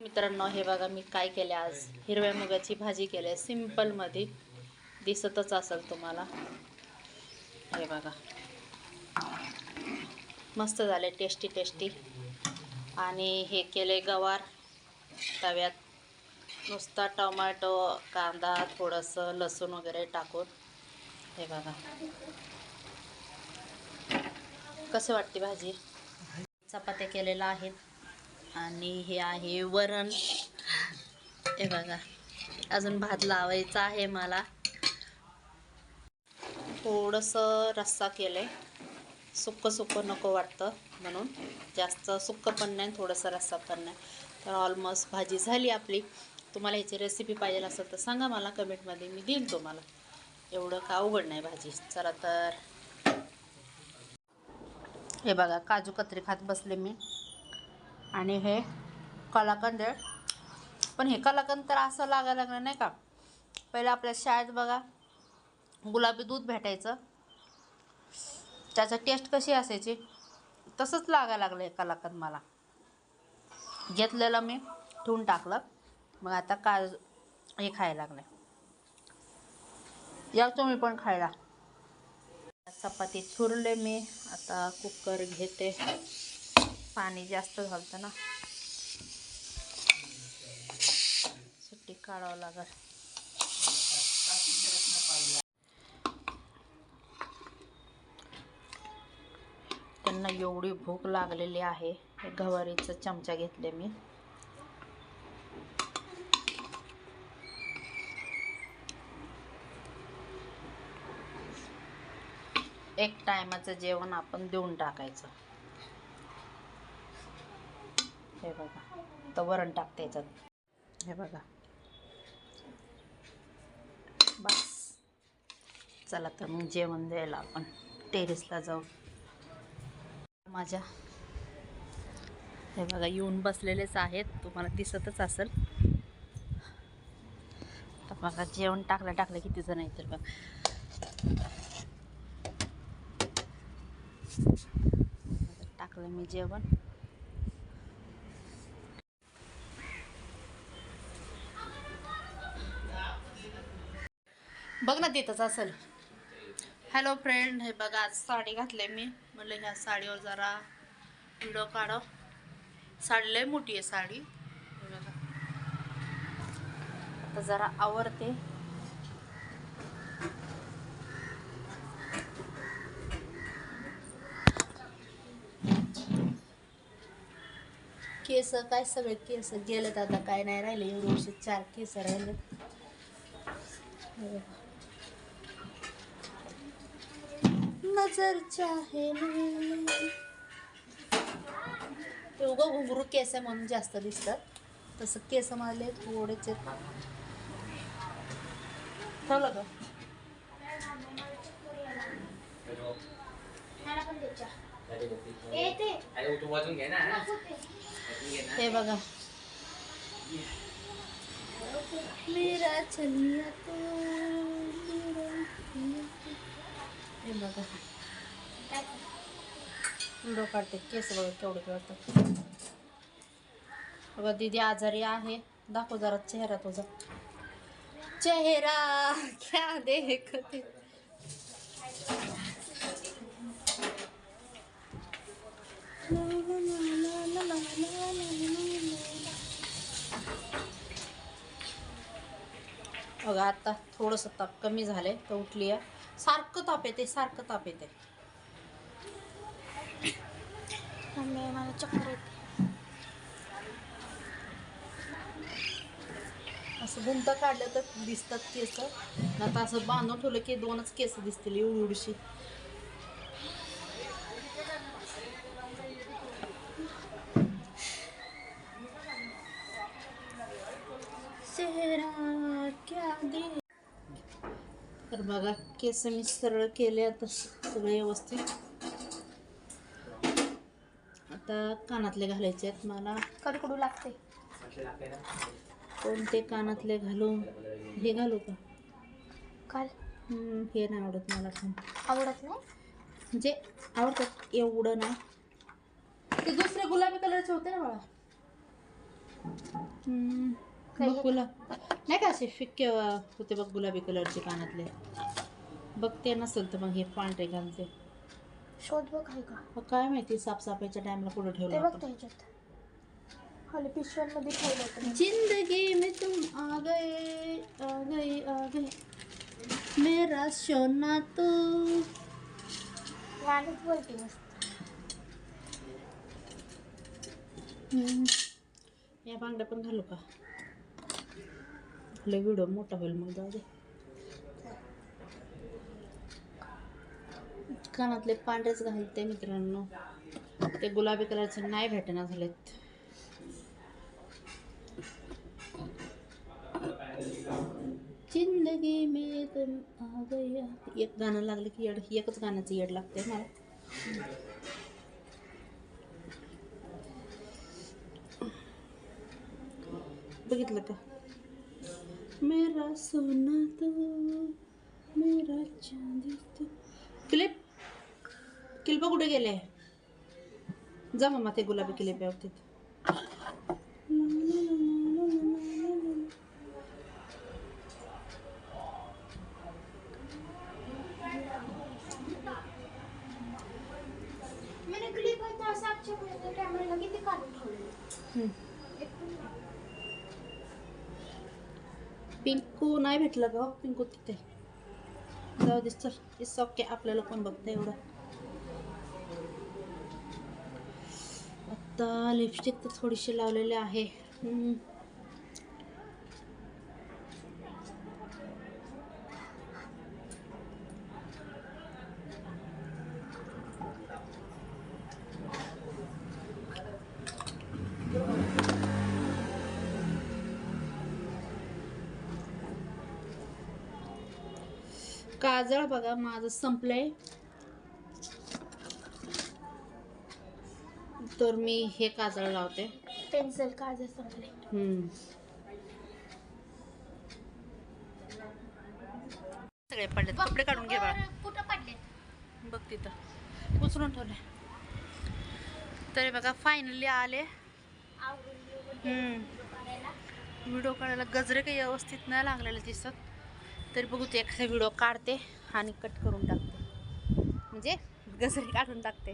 मित्रांनो हे बघा मी काय केले आज? हिरव्या मुगाची भाजी केली आहे. सिम्पलमध्ये दिसतच असेल तुम्हाला. हे बघा. मस्त झाले टेस्टी टेस्टी आणि हे केले गवार तव्यात. नुसता टोमॅटो कांदा थोडंसं लसूण वगैरे टाकून. हे बघा. कसं वाटते भाजी? चपात्या केलेल्या आहेत. आणि हे आहे वरण. हे बघा अजून भात लावायचा आहे मला. थोडंसं रस्सा केलं आहे सुक्कं सुक्कं नको वाटतं म्हणून. जास्त सुक्कं पण नाही थोडंसं रस्सा पण नाही. तर ऑलमोस्ट भाजी झाली आपली. तुम्हाला ह्याची रेसिपी पाहिजे असेल तर सांगा मला कमेंटमध्ये मी देईन तुम्हाला. एवढं का अवघड नाही भाजी. चला तर. हे बघा काजू कत्री खात बसले मी. आणि हे कलाकंद. पण हे कलाकंद तर असं लागायला लागलं नाही का? पहिलं आपल्या शाळेत बघा गुलाबी दूध भेटायचं. त्याचं टेस्ट कशी असायची? तसंच लागायला लागलं हे कलाकंद मला. घेतलेलं मी ठेवून टाकलं. मग आता काय हे खायला लागले या तुम्ही पण खायला. चपाती चुरले मी आता कुकर घेते. पाणी जास्त घालतं ना. सुट्टी काढावं लागल. त्यांना एवढी भूक लागलेली आहे. गवारीचा चमचा घेतले मी. एक टायमाचं जेवण आपण देऊन टाकायचं. हे बघा. तर वरण टाकते याच्यात. हे बघा. बस. चला तर मग जेवण द्यायला आपण. टेरेसला जाऊ. माझ्या. हे बघा येऊन बसलेलेच आहेत. तुम्हाला दिसतच असेल. तर बघा जेवण टाकलं टाकलं किती जण आहेत तर बघा. टाकलं मी जेवण. बघ ना तिथंच असेल. हॅलो फ्रेंड हे बघा आज साडी घातले मी. म्हणलं ह्या साडीवर जरा व्हिडिओ काढ. साडी लय मोठी आहे साडी. आता जरा आवडते केस काय सगळे केस गेलेत आता काय नाही राहिले. एवढे चार केस राहिले. नजर चाहे ते उगं घुंगरू केस आहे म्हणून जास्त दिसतात. तसं केस मारले थोडेच ठेवलं का? हे बघा. मेरा चलिया तो मेरा चलिया तो. हे बघा व्हिडिओ काढते केस बघा केवढे कळतं बघा दीदी आजारी आहे. दाखव जरा चेहरा तुझा. चेहरा क्या देखते बघा आता थोडंसं ताप कमी झालंय तर उठली आहे. सारखं ताप येते सारखं ताप येते. मला चक्कर येते. असं गुंत काढलं तर दिसतात केस. आता असं बांधून ठेवलं की दोनच केस दिसतील एवढी एवढीशी चेहरा क्या दे तर बघा केस मी सरळ केले आता सगळे व्यवस्थित. आता कानातले घालायचे आहेत मला कडकडू लागते. कोणते कानातले घालू हे घालू का? काल. हे नाही आवडत मला पण. आवडत नाही? म्हणजे आवडतात एवढं नाही. ते दुसरे गुलाबी कलरचे होते ना बाळा. हम्म, काही बघ गुला नाही का असे फिक्के होते बघ गुलाबी कलरचे कानातले बघ ते नसेल तर मग हे पांढरे घालते. शोध बघ आहे का मग काय माहिती साफसफाईच्या टाइमला कुठं ते ठेवलं बघ आपण. त्याच्यात. खाली पिशव्यांमध्ये ठेवलं होतं. जिंदगी में तुम आ गए आ गए आ गए. मेरा सोना तू. गाणंच बोलते मस्त. हम्म. या बांगड्या पण घालू का? आपला व्हिडिओ मोठा होईल मग जाऊ दे. कानातले पांढरेच घालते मित्रांनो. ते गुलाबी कलरचे नाही भेटना झालेत. जिंदगी में तुम आ गया. एक गाणं लागलं की येड एकच गाण्याचं येड लागते मला. बघितलं का? सोना तो मेरा चांदी तो। क्लिप? क्लिप कुठे गेले? जा मग ते गुलाबी क्लिप व्यवस्थित मी क्लिप होता सातशे कॅमेराला किती काढून ठेवलेलं एक पण नाही. पिंकू नाही भेटलं का पिंकू तिथे. जाऊ दे चल. इट्स ओके आपल्याला कोण बघतं एवढं. आता लिपस्टिक तर थोडीशी लावलेली आहे. काजळ बघा माझं संपलंय. तर मी हे काजळ लावते. पेन्सिल काजळ संपले हम्म. सगळे पडले कपडे काढून घे बाळा. कुठं पडले बघ तिथं. उचलून ठेवले तरी बघा फायनली आले. व्हिडिओ काढायला गजरे काही व्यवस्थित नाही लागलेले दिसत. तरी बघू ते एखादा व्हिडिओ काढते आणि कट करून टाकते. म्हणजे गजरे काढून टाकते.